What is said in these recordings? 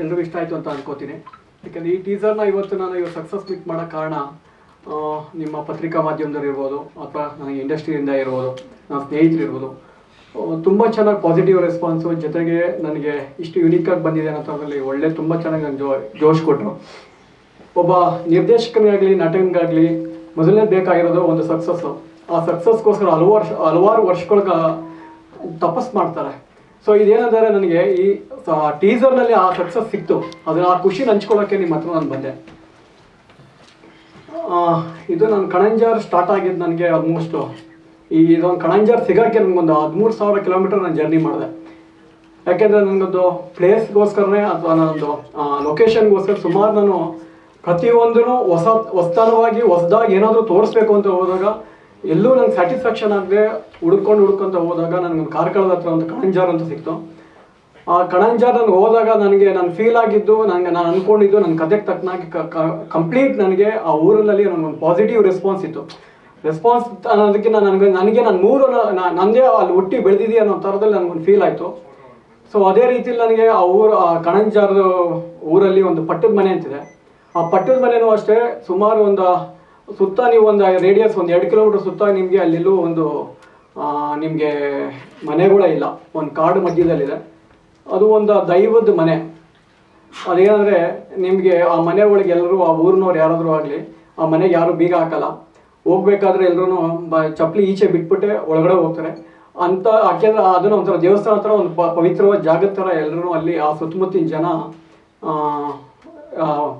ಎಲ್ರಿಗೂ ಇಷ್ಟ ಆಯಿತು ಅಂತ ಅನ್ಕೋತೀನಿ. ಯಾಕಂದರೆ ಈ ಟೀಸರ್ನ ಇವತ್ತು ನಾನು ಇವತ್ತು ಸಕ್ಸಸ್ ಮೀಟ್ ಮಾಡೋ ಕಾರಣ ನಿಮ್ಮ ಪತ್ರಿಕಾ ಮಾಧ್ಯಮದವ್ರು ಇರ್ಬೋದು, ಅಥವಾ ನನಗೆ ಇಂಡಸ್ಟ್ರಿಯಿಂದ ಇರ್ಬೋದು, ನನ್ನ ಸ್ನೇಹಿತರು ಇರ್ಬೋದು ತುಂಬ ಚೆನ್ನಾಗಿ ಪಾಸಿಟಿವ್ ರೆಸ್ಪಾನ್ಸು ಜೊತೆಗೆ ನನಗೆ ಇಷ್ಟು ಯುನೀಕಾಗಿ ಬಂದಿದೆ ಅನ್ನೋದ್ರಲ್ಲಿ ಒಳ್ಳೆ, ತುಂಬ ಚೆನ್ನಾಗಿ ನನಗೆ ಜೋ, ಜೋಶ್ ಕೊಟ್ಟರು ಒಬ್ಬ ನಿರ್ದೇಶಕನಿಗಾಗಲಿ, ನಟನಿಗಾಗಲಿ, ಮೊದಲನೇ ಬೇಕಾಗಿರೋದು ಒಂದು ಸಕ್ಸಸ್ಸು ಆ ಸಕ್ಸಸ್ಗೋಸ್ಕರ ಹಲವು ವರ್ಷ, ಹಲವಾರು ವರ್ಷಗಳ ತಪಸ್ ಮಾಡ್ತಾರೆ. ಸೊ ಇದೇನಂದರೆ ನನಗೆ ಈ ಟೀಸರ್ನಲ್ಲಿ ಆ ಸಕ್ಸಸ್ ಸಿಕ್ತು. ಅದನ್ನ ಆ ಖುಷಿ ಹಂಚ್ಕೊಳ್ಳೋಕ್ಕೆ ನಿಮ್ಮ ಹತ್ರ ನಾನು ಬಂದೆ. ಇದು ನನ್ನ ಕಣಂಜಾರ್ ಸ್ಟಾರ್ಟ್ ಆಗಿದ್ದು ನನಗೆ ಆಲ್ಮೋಸ್ಟು ಈ ಇದೊಂದು ಕಣಂಜಾರ್ ಸಿಗೋಕ್ಕೆ ನನಗೊಂದು ಹದಿಮೂರು ಸಾವಿರ ಕಿಲೋಮೀಟರ್ ನಾನು ಜರ್ನಿ ಮಾಡಿದೆ. ಯಾಕೆಂದರೆ ನನಗೊಂದು ಪ್ಲೇಸ್ಗೋಸ್ಕರನೇ ಅಥವಾ ನನ್ನೊಂದು ಲೊಕೇಶನ್ಗೋಸ್ಕರ ಸುಮಾರು ನಾನು ಪ್ರತಿಯೊಂದೂ ಹೊಸ, ಹೊಸತನವಾಗಿ ಹೊಸದಾಗಿ ಏನಾದರೂ ತೋರಿಸ್ಬೇಕು ಅಂತ ಹೋದಾಗ ಎಲ್ಲೂ ನಂಗೆ ಸ್ಯಾಟಿಸ್ಫ್ಯಾಕ್ಷನ್ ಆಗದೆ ಹುಡ್ಕೊಂಡು ಹುಡ್ಕೊಂತ ಹೋದಾಗ ನನಗೊಂದು ಕಾರ್ಕಳದ ಹತ್ರ ಒಂದು ಕಣಂಜಾರ್ ಅಂತ ಸಿಕ್ತು. ಆ ಕಣಂಜಾರ್ ನನಗೆ ಹೋದಾಗ ನನಗೆ ನಾನು ಫೀಲ್ ಆಗಿದ್ದು ನನಗೆ ನಾನು ಅನ್ಕೊಂಡಿದ್ದು ನನ್ನ ಕತೆಗೆ ತಕ್ಕನಾಗಿ ಕಂಪ್ಲೀಟ್ ನನಗೆ ಆ ಊರಲ್ಲಿ ನನಗೊಂದು ಪಾಸಿಟಿವ್ ರೆಸ್ಪಾನ್ಸ್ ಇತ್ತು. ರೆಸ್ಪಾನ್ಸ್ ಅನ್ನೋದಕ್ಕೆ ನಾನು ನನಗೆ ನನಗೆ ನಾನು ಮೂರು ನಂದೇ ಅಲ್ಲಿ ಹುಟ್ಟಿ ಬೆಳೆದಿದೆ ಅನ್ನೋ ಥರದಲ್ಲಿ ನನಗೊಂದು ಫೀಲ್ ಆಯಿತು. ಸೊ ಅದೇ ರೀತಿಲಿ ನನಗೆ ಆ ಊರು, ಆ ಕಣಂಜಾರ್ ಊರಲ್ಲಿ ಒಂದು ಪಟ್ಟದ ಮನೆ ಅಂತಿದೆ. ಆ ಪಟ್ಟದ ಮನೆಯೂ ಅಷ್ಟೇ ಸುಮಾರು ಒಂದು ಸುತ್ತ ನೀವು ಒಂದು ರೇಡಿಯಸ್ ಒಂದು ಎರಡು ಕಿಲೋಮೀಟರ್ ಸುತ್ತ ನಿಮಗೆ ಅಲ್ಲೆಲ್ಲೂ ಒಂದು ನಿಮಗೆ ಮನೆಗಳೇ ಇಲ್ಲ. ಒಂದು ಕಾಡು ಮಧ್ಯದಲ್ಲಿದೆ. ಅದು ಒಂದು ದೈವದ ಮನೆ. ಅದೇನಂದರೆ ನಿಮಗೆ ಆ ಮನೆ ಒಳಗೆ ಆ ಊರಿನವ್ರು ಯಾರಾದರೂ ಆಗಲಿ, ಆ ಮನೆಗೆ ಯಾರು ಬೀಗ ಹಾಕಲ್ಲ. ಹೋಗ್ಬೇಕಾದ್ರೆ ಎಲ್ಲರೂ ಬ, ಚಪ್ಪಲಿ ಈಚೆ ಬಿಟ್ಬಿಟ್ಟೆ ಒಳಗಡೆ ಹೋಗ್ತಾರೆ. ಅಂತ ಯಾಕೆಂದ್ರೆ ಅದನ್ನು ಒಂಥರ ದೇವಸ್ಥಾನ ಹತ್ರ ಒಂದು ಪ, ಪವಿತ್ರವಾದ ಜಾಗದ ಥರ ಎಲ್ಲರೂ ಅಲ್ಲಿ ಆ ಸುತ್ತಮುತ್ತಿನ ಜನ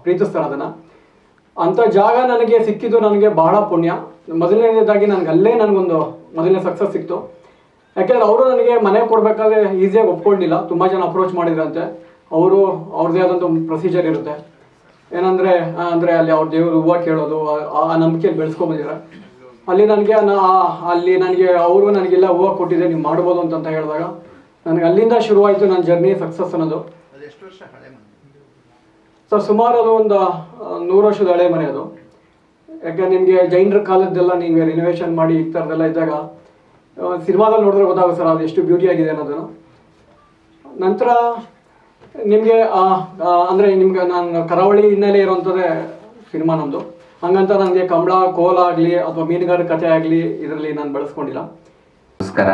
ಪ್ರೀತಿಸ್ತಾರೆ ಅದನ್ನು. ಅಂಥ ಜಾಗ ನನಗೆ ಸಿಕ್ಕಿದ್ದು ನನಗೆ ಬಹಳ ಪುಣ್ಯ. ಮೊದಲನೇದಾಗಿ ನನಗೆ ಅಲ್ಲೇ ನನಗೊಂದು ಮೊದಲನೇ ಸಕ್ಸಸ್ ಸಿಕ್ತು. ಯಾಕೆಂದ್ರೆ ಅವರು ನನಗೆ ಮನೆ ಕೊಡಬೇಕಾದ್ರೆ ಈಸಿಯಾಗಿ ಒಪ್ಕೊಂಡಿಲ್ಲ. ತುಂಬ ಜನ ಅಪ್ರೋಚ್ ಮಾಡಿದ್ರಂತೆ. ಅವರು ಅವ್ರದ್ದೇ ಆದಂಥ ಒಂದು ಪ್ರೊಸೀಜರ್ ಇರುತ್ತೆ. ಏನಂದರೆ ಅಂದರೆ ಅಲ್ಲಿ ಅವ್ರ ದೇವರು ಹೂವು ಕೇಳೋದು, ಆ- ಆ ನಂಬಿಕೆಯಲ್ಲಿ ಬೆಳೆಸ್ಕೊಂಬಂದಿದ್ದಾರೆ ಅಲ್ಲಿ ನನಗೆ ಅಲ್ಲಿ ನನಗೆ, ಅವರು ನನಗೆಲ್ಲ ಹೂವು ಕೊಟ್ಟಿದೆ ನೀವು ಮಾಡ್ಬೋದು ಅಂತ ಹೇಳಿದಾಗ, ನನಗೆ ಅಲ್ಲಿಂದ ಶುರುವಾಯಿತು ನನ್ನ ಜರ್ನಿ ಸಕ್ಸಸ್ ಅನ್ನೋದು. ಸರ್ ಸುಮಾರು ಅದು ಒಂದು ನೂರು ವರ್ಷದ ಹಳೆ ಮನೆ ಅದು. ಯಾಕೆ, ನಿಮಗೆ ಜೈನರ ಕಾಲದ್ದೆಲ್ಲ ನೀವು ರಿನೋವೇಷನ್ ಮಾಡಿ ಈ ಥರದ್ದೆಲ್ಲ ಇದ್ದಾಗ ಸಿನಿಮಾದಲ್ಲಿ ನೋಡಿದ್ರೆ ಗೊತ್ತಾಗುತ್ತೆ ಸರ್, ಅದು ಎಷ್ಟು ಬ್ಯೂಟಿ ಆಗಿದೆ ಅನ್ನೋದನ್ನು. ನಂತರ, ನಿಮಗೆ ಅಂದರೆ ನಿಮ್ಗೆ ನಾನು ಕರಾವಳಿ ಹಿನ್ನೆಲೆ ಇರುವಂಥದ್ದೇ ಸಿನಿಮಾ ನಮ್ಮದು ಹಂಗಂತ ನನಗೆ ಕಂಬಳ ಕೋಲ ಆಗಲಿ, ಅಥವಾ ಮೀನುಗಾರ ಕಥೆ ಆಗಲಿ, ಇದರಲ್ಲಿ ನಾನು ಬಳಸ್ಕೊಂಡಿಲ್ಲ. ನಮಸ್ಕಾರ.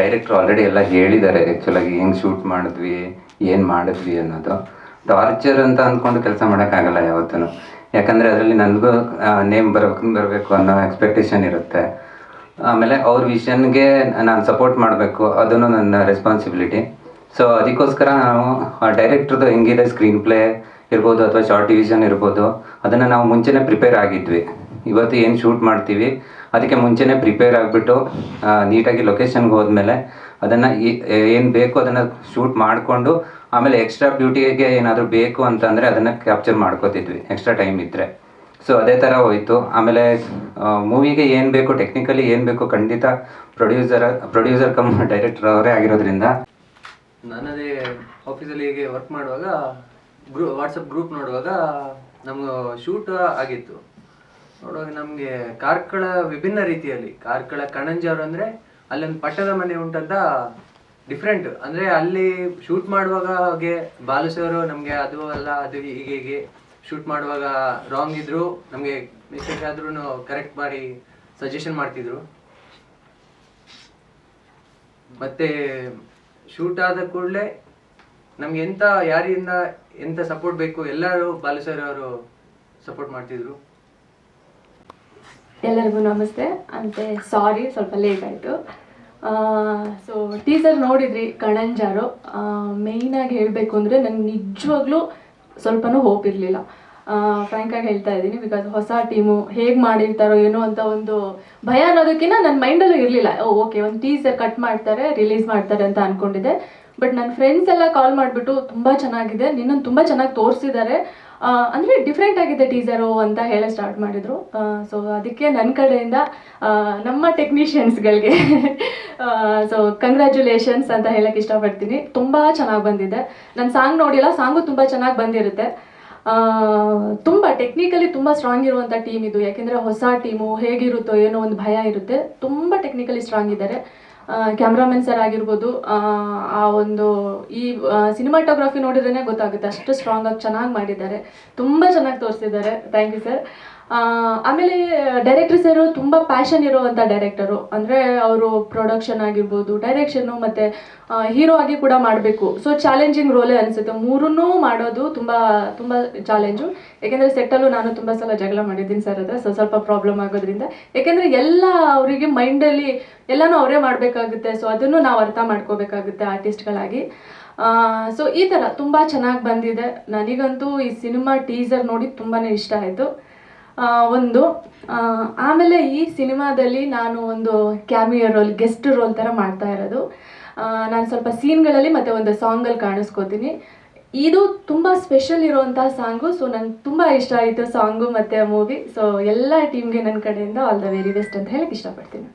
ಡೈರೆಕ್ಟ್ರು ಆಲ್ರೆಡಿ ಎಲ್ಲ ಹೇಳಿದ್ದಾರೆ. ಆ್ಯಕ್ಚುಲಾಗಿ ಹೆಂಗೆ ಶೂಟ್ ಮಾಡಿದ್ವಿ, ಏನು ಮಾಡಿದ್ವಿ ಅನ್ನೋದು. ಟಾರ್ಚರ್ ಅಂತ ಅಂದ್ಕೊಂಡು ಕೆಲಸ ಮಾಡೋಕ್ಕಾಗಲ್ಲ ಯಾವತ್ತೂ ಯಾಕಂದರೆ ಅದರಲ್ಲಿ ನನಗೂ ನೇಮ್ ಬರಬೇಕು ಬರಬೇಕು ಅನ್ನೋ ಎಕ್ಸ್ಪೆಕ್ಟೇಷನ್ ಇರುತ್ತೆ. ಆಮೇಲೆ ಅವ್ರ ವಿಷನ್ಗೆ ನಾನು ಸಪೋರ್ಟ್ ಮಾಡಬೇಕು ಅದನ್ನು ನನ್ನ ರೆಸ್ಪಾನ್ಸಿಬಿಲಿಟಿ ಸೊ ಅದಕ್ಕೋಸ್ಕರ ನಾವು ಡೈರೆಕ್ಟ್ರದ್ದು ಹೆಂಗಿದೆ ಸ್ಕ್ರೀನ್ ಪ್ಲೇ ಇರ್ಬೋದು ಅಥವಾ ಶಾರ್ಟ್ ಡಿವಿಷನ್ ಇರ್ಬೋದು, ಅದನ್ನು ನಾವು ಮುಂಚೆನೇ ಪ್ರಿಪೇರ್ ಆಗಿದ್ವಿ. ಇವತ್ತು ಏನು ಶೂಟ್ ಮಾಡ್ತೀವಿ, ಅದಕ್ಕೆ ಮುಂಚೆನೇ ಪ್ರಿಪೇರ್ ಆಗಿಬಿಟ್ಟು ನೀಟಾಗಿ ಲೊಕೇಶನ್ಗೆ ಹೋದ್ಮೇಲೆ ಅದನ್ನು ಏನು ಬೇಕು ಅದನ್ನು ಶೂಟ್ ಮಾಡಿಕೊಂಡು ಆಮೇಲೆ ಎಕ್ಸ್ಟ್ರಾ ಡ್ಯೂಟಿಗೆ ಏನಾದರೂ ಬೇಕು ಅಂತಂದರೆ ಅದನ್ನು ಕ್ಯಾಪ್ಚರ್ ಮಾಡ್ಕೋತಿದ್ವಿ ಎಕ್ಸ್ಟ್ರಾ ಟೈಮ್ ಇದ್ದರೆ ಸೊ ಅದೇ ಥರ ಹೋಯಿತು. ಆಮೇಲೆ ಮೂವಿಗೆ ಏನು ಬೇಕು ಟೆಕ್ನಿಕಲಿ ಏನು ಬೇಕು ಖಂಡಿತ ಪ್ರೊಡ್ಯೂಸರ್ ಪ್ರೊಡ್ಯೂಸರ್ ಕಮ್ ಡೈರೆಕ್ಟರ್ ಅವರೇ ಆಗಿರೋದ್ರಿಂದ. ನಾನದೇ ಆಫೀಸಲ್ಲಿ ಹೀಗೆ ವರ್ಕ್ ಮಾಡುವಾಗ ಗ್ರೂ ವಾಟ್ಸಪ್ ಗ್ರೂಪ್ ನೋಡುವಾಗ ನಮ್ಗೆ ಶೂಟ್ ಆಗಿತ್ತು. ನೋಡುವಾಗ ನಮಗೆ ಕಾರ್ಕಳ ವಿಭಿನ್ನ ರೀತಿಯಲ್ಲಿ, ಕಾರ್ಕಳ ಅವರು ಅಂದರೆ ಅಲ್ಲೊಂದು ಪಟ್ಟದ ಮನೆ ಉಂಟಂತ ಡಿಫ್ರೆಂಟ್ ಅಂದ್ರೆ ಅಲ್ಲಿ ಶೂಟ್ ಮಾಡುವಾಗ ಹಾಗೆ ಬಾಲು ಸರ್ ನಮ್ಗೆ ಅದು ಅಲ್ಲ, ಅದು ಹೀಗೆ ಹೀಗೆ. ಶೂಟ್ ಮಾಡುವಾಗ ರಾಂಗ್ ಇದ್ರು, ನಮ್ಗೆ ಮಿಸ್ಟೇಕ್ ಆದ್ರೂ ಕರೆಕ್ಟ್ ಮಾಡಿ ಸಜೆಷನ್ ಮಾಡ್ತಿದ್ರು. ಮತ್ತೆ ಶೂಟ್ ಆದ ಕೂಡಲೇ ನಮ್ಗೆ ಎಂತ, ಯಾರಿಂದ ಎಂತ ಸಪೋರ್ಟ್ ಬೇಕು, ಎಲ್ಲರೂ ಬಾಲು ಸರ್ ಅವರು ಸಪೋರ್ಟ್ ಮಾಡ್ತಿದ್ರು. ಎಲ್ಲರಿಗೂ ನಮಸ್ತೆ. ಅಂತೆ ಸಾರಿ ಸ್ವಲ್ಪ ಲೇಟ್ ಆಯಿತು. ಸೊ ಟೀಸರ್ ನೋಡಿದ್ರಿ ಕಣಂಜಾರು. ಮೇಯ್ನಾಗಿ ಹೇಳಬೇಕು ಅಂದರೆ ನಂಗೆ ನಿಜವಾಗ್ಲೂ ಸ್ವಲ್ಪನೂ ಹೋಪ್ ಇರಲಿಲ್ಲ. ಫ್ರ್ಯಾಂಕಾಗಿ ಹೇಳ್ತಾ ಇದ್ದೀನಿ ಬಿಕಾಸ್ ಹೊಸ ಟೀಮು ಹೇಗೆ ಮಾಡಿರ್ತಾರೋ ಏನೋ ಅಂತ ಒಂದು ಭಯ ಅನ್ನೋದಕ್ಕಿಂತ ನನ್ನ ಮೈಂಡಲ್ಲೂ ಇರಲಿಲ್ಲ. ಓಕೆ ಒಂದು ಟೀಸರ್ ಕಟ್ ಮಾಡ್ತಾರೆ ರಿಲೀಸ್ ಮಾಡ್ತಾರೆ ಅಂತ ಅಂದ್ಕೊಂಡಿದ್ದೆ ಬಟ್ ನನ್ನ ಫ್ರೆಂಡ್ಸ್ ಎಲ್ಲ ಕಾಲ್ ಮಾಡಿಬಿಟ್ಟು ತುಂಬ ಚೆನ್ನಾಗಿದೆ ನಿನ್ನನ್ನು ತುಂಬ ಚೆನ್ನಾಗಿ ತೋರಿಸಿದ್ದಾರೆ. ಅಂದರೆ ಡಿಫ್ರೆಂಟ್ ಆಗಿದೆ ಟೀಸರು ಅಂತ ಹೇಳೋ ಸ್ಟಾರ್ಟ್ ಮಾಡಿದರು. ಸೊ ಅದಕ್ಕೆ ನನ್ನ ಕಡೆಯಿಂದ ನಮ್ಮ ಟೆಕ್ನಿಷಿಯನ್ಸ್ಗಳಿಗೆ ಸೊ ಕಂಗ್ರ್ಯಾಚುಲೇಷನ್ಸ್ ಅಂತ ಹೇಳಕ್ಕೆ ಇಷ್ಟಪಡ್ತೀನಿ. ತುಂಬ ಚೆನ್ನಾಗಿ ಬಂದಿದೆ. ನನ್ನ ಸಾಂಗ್ ನೋಡಿಲ್ಲ ಸಾಂಗು ತುಂಬ ಚೆನ್ನಾಗಿ ಬಂದಿರುತ್ತೆ. ತುಂಬ ಟೆಕ್ನಿಕಲಿ ತುಂಬ ಸ್ಟ್ರಾಂಗ್ ಇರುವಂಥ ಟೀಮ್ ಇದು. ಯಾಕೆಂದರೆ ಹೊಸ ಟೀಮು ಹೇಗಿರುತ್ತೋ ಏನೋ ಒಂದು ಭಯ ಇರುತ್ತೆ. ತುಂಬ ಟೆಕ್ನಿಕಲಿ ಸ್ಟ್ರಾಂಗ್ ಇದ್ದಾರೆ. ಕ್ಯಾಮ್ರಾಮನ್ ಸರ್ ಆಗಿರ್ಬೋದು ಆ, ಒಂದು ಈ ಸಿನಿಮಾಟೋಗ್ರಫಿ ನೋಡಿದ್ರೇ ಗೊತ್ತಾಗುತ್ತೆ. ಅಷ್ಟು ಸ್ಟ್ರಾಂಗ್ ಆಗಿ ಚೆನ್ನಾಗಿ ಮಾಡಿದ್ದಾರೆ. ತುಂಬ ಚೆನ್ನಾಗಿ ತೋರಿಸಿದ್ದಾರೆ. ಥ್ಯಾಂಕ್ ಯು ಸರ್ ಆಮೇಲೆ ಡೈರೆಕ್ಟರ್ ಸರ್ ತುಂಬ ಪ್ಯಾಷನ್ ಇರುವಂಥ ಡೈರೆಕ್ಟರು ಅಂದರೆ ಅವರು ಪ್ರೊಡಕ್ಷನ್ ಆಗಿರ್ಬೋದು ಡೈರೆಕ್ಷನ್ನು ಮತ್ತು ಹೀರೋ ಆಗಿ ಕೂಡ ಮಾಡಬೇಕು. ಸೊ ಚಾಲೆಂಜಿಂಗ್ ರೋಲೇ ಅನಿಸುತ್ತೆ. ಮೂರೂ ಮಾಡೋದು ತುಂಬ ತುಂಬ ಚಾಲೆಂಜು ಯಾಕೆಂದರೆ ಸೆಟ್ಟಲ್ಲೂ ನಾನು ತುಂಬ ಸಲ ಜಗಳ ಮಾಡಿದ್ದೀನಿ ಸರ್ ಹತ್ರ. ಸೊ, ಸ್ವಲ್ಪ ಪ್ರಾಬ್ಲಮ್ ಆಗೋದ್ರಿಂದ. ಯಾಕೆಂದರೆ ಎಲ್ಲ ಅವರಿಗೆ ಮೈಂಡಲ್ಲಿ ಎಲ್ಲನೂ ಅವರೇ ಮಾಡಬೇಕಾಗುತ್ತೆ. ಸೊ ಅದನ್ನು ನಾವು ಅರ್ಥ ಮಾಡ್ಕೋಬೇಕಾಗುತ್ತೆ ಆರ್ಟಿಸ್ಟ್ಗಳಾಗಿ ಸೊ ಈ ಥರ ತುಂಬ ಚೆನ್ನಾಗಿ ಬಂದಿದೆ. ನನಗಂತೂ ಈ ಸಿನಿಮಾ ಟೀಸರ್ ನೋಡಿ ತುಂಬಾ ಇಷ್ಟ ಆಯಿತು. ಒಂದು ಆಮೇಲೆ ಈ ಸಿನಿಮಾದಲ್ಲಿ ನಾನು ಒಂದು ಕ್ಯಾಮಿಯೋ ರೋಲ್, ಗೆಸ್ಟ್ ರೋಲ್ ಥರ ಮಾಡ್ತಾ ಇರೋದು. ನಾನು ಸ್ವಲ್ಪ ಸೀನ್ಗಳಲ್ಲಿ ಮತ್ತು ಒಂದು ಸಾಂಗಲ್ಲಿ ಕಾಣಿಸ್ಕೋತೀನಿ. ಇದು ತುಂಬ ಸ್ಪೆಷಲ್ ಇರುವಂಥ ಸಾಂಗು ಸೊ ನಂಗೆ ತುಂಬ ಇಷ್ಟ ಆಯಿತು ಸಾಂಗು ಮತ್ತು ಮೂವಿ ಸೊ ಎಲ್ಲ ಟೀಮ್ಗೆ ನನ್ನ ಕಡೆಯಿಂದ ಆಲ್ ದ ವೆರಿ ಬೆಸ್ಟ್ ಅಂತ ಹೇಳಕ್ಕೆ ಇಷ್ಟಪಡ್ತೀನಿ.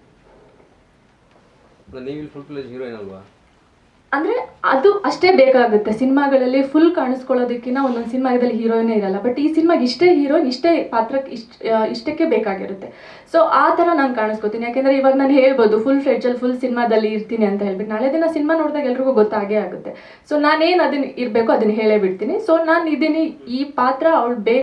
ಅಂದರೆ ಅದು ಅಷ್ಟೇ ಬೇಕಾಗುತ್ತೆ. ಸಿನಿಮಾಗಳಲ್ಲಿ ಫುಲ್ ಕಾಣಿಸ್ಕೊಳ್ಳೋದಕ್ಕಿಂತ ಒಂದೊಂದು ಸಿನಿಮಾದಲ್ಲಿ ಹೀರೋಯಿನೇ ಇರಲ್ಲ. ಬಟ್ ಈ ಸಿನಿಮಾಗೆ ಇಷ್ಟೇ ಹೀರೋಯಿನ್ ಇಷ್ಟೇ ಪಾತ್ರಕ್ಕೆ ಇಷ್ಟ ಇಷ್ಟಕ್ಕೆ ಬೇಕಾಗಿರುತ್ತೆ. ಸೊ ಆ ಥರ ನಾನು ಕಾಣಿಸ್ಕೊತೀನಿ. ಯಾಕೆಂದರೆ ಇವಾಗ ನಾನು ಹೇಳ್ಬೋದು ಫುಲ್ ಫ್ರೆಡ್ಜಲ್ಲಿ ಫುಲ್ ಸಿನಿಮಾದಲ್ಲಿ ಇರ್ತೀನಿ ಅಂತ ಹೇಳ್ಬಿಟ್ಟು. ನಾಳೆ ದಿನ ಸಿನಿಮಾ ನೋಡಿದಾಗ ಎಲ್ರಿಗೂ ಗೊತ್ತಾಗೇ ಆಗುತ್ತೆ. ಸೊ ನಾನೇನು ಅದನ್ನು ಇರಬೇಕು ಅದನ್ನ ಹೇಳೇ ಬಿಡ್ತೀನಿ. ಸೊ ನಾನು ಇದ್ದೀನಿ ಈ ಪಾತ್ರ ಅವಳು ಬೇಕು